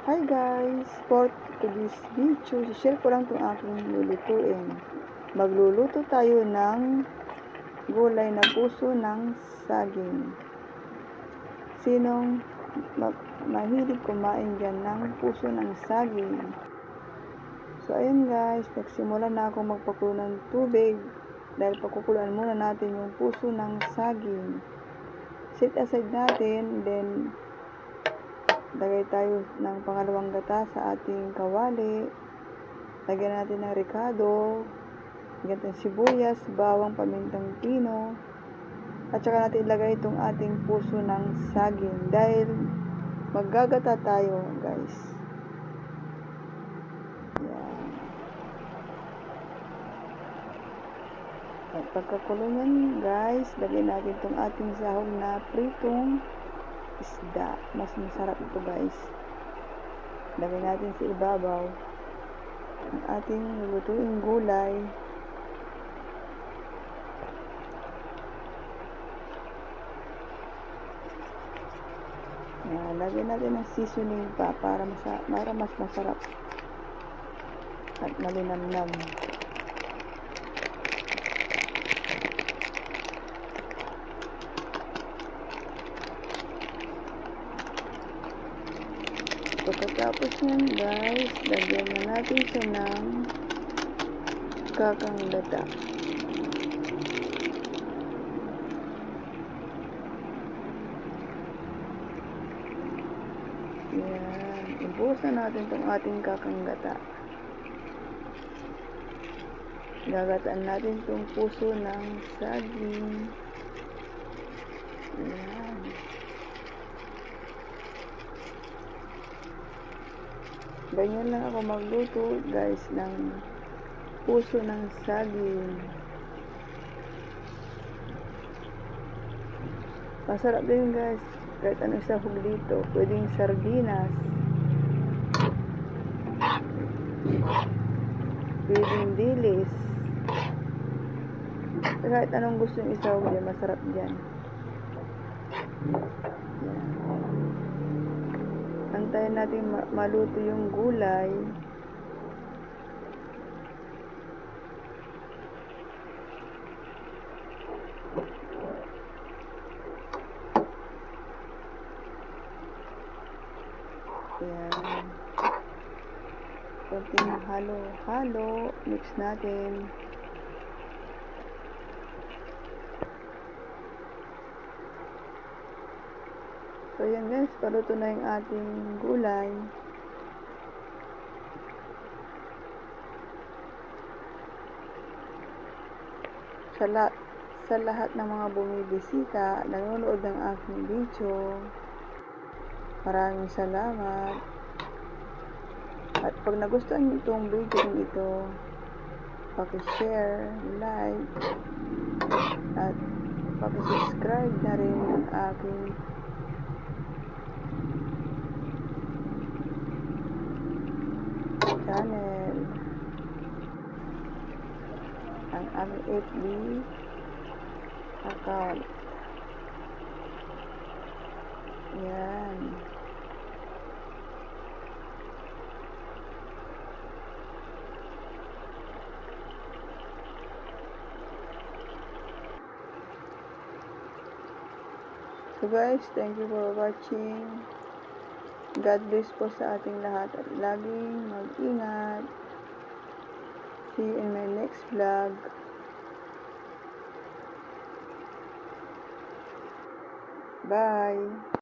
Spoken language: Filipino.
Hi guys! For today's video, share ko lang itong aking lulutuin. Magluluto tayo ng gulay na puso ng saging. Sinong ma- mahilig kumain dyan ng puso ng saging? So ayun guys, nagsimula na ako magpakulo ng tubig dahil pakukuluan muna natin yung puso ng saging. Set aside natin, then lagay tayo ng pangalawang gata sa ating kawali. Lagyan natin ng ricado, lagyan natin sibuyas, bawang, pamintang pino, at saka natin ilagay itong ating puso ng saging dahil maggagata tayo guys. Yan. At pagkakulo guys, lagyan natin itong ating sahog na pritong isda. Mas masarap ito guys. Lagay natin sa ibabaw ang ating lulutuing gulay. Yan, lagyan natin ng seasoning pa para, masa para mas masarap at malinamnam. Pagkatapos nyan guys, lagyan na natin siya ng kakang data. Yan. Ibuhos na natin itong ating kakang gata. Gagataan natin itong puso ng saging. Yan. Ganyan lang ako magluto guys ng puso ng saging. Masarap din guys kahit anong sahog dito. Pwedeng sardinas. Pwedeng dilis. Kahit anong gusto yung isahog dyan, masarap dyan. Yan. Antayin natin ma- maluto yung gulay. Yan. Konting halo-halo. Mix natin. So yan guys, paluto na yung ating gulay. Sa, la- sa lahat ng mga bumibisita, nanonood ng aking video, maraming salamat. At pag nagustuhan niyo itong video ito, paki-share, like, at paki-subscribe na rin ng aking channel ang aming FB account yan so guys thank you for watching God bless po sa ating lahat at laging mag-ingat. See you in my next vlog. Bye!